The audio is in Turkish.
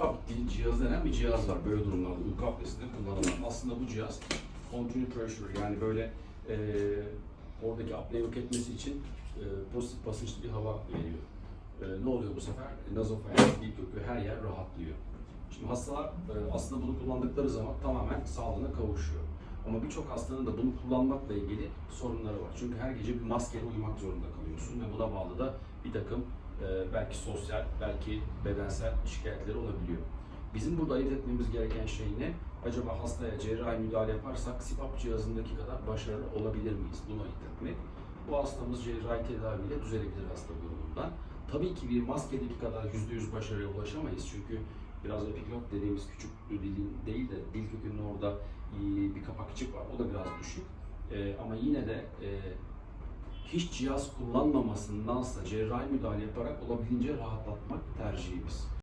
CPAP cihaz denen bir cihaz var böyle durumlarda uyku apnesinde kullanılan. Aslında bu cihaz continue pressure yani böyle e, oradaki apneyi yok etmesi için e, pozitif basınçlı bir hava veriyor. E, ne oluyor bu sefer? Nazofaryans, dip kökü her yer rahatlıyor. Şimdi hastalar e, aslında bunu kullandıkları zaman tamamen sağlığına kavuşuyor. Ama birçok hastanın da bunu kullanmakla ilgili sorunları var. Çünkü her gece bir maskeyle uyumak zorunda kalıyorsun ve buna bağlı da bir takım e, belki sosyal, belki bedensel şikayetleri olabiliyor. Bizim burada ayırt etmemiz gereken şey ne? Acaba hastaya cerrahi müdahale yaparsak CPAP cihazındaki kadar başarılı olabilir miyiz? Bunu ayırt etmek. Bu hastamız cerrahi tedaviyle düzelebilir hasta grubundan. Tabii ki bir maskedeki kadar %100 başarıya ulaşamayız. Çünkü biraz epiglot dediğimiz küçük dilin değil de dil kökünün orada bir kapakçık var. O da biraz düşük. Ama yine de hiç cihaz kullanmamasındansa cerrahi müdahale yaparak olabildiğince rahatlatmak tercihimiz.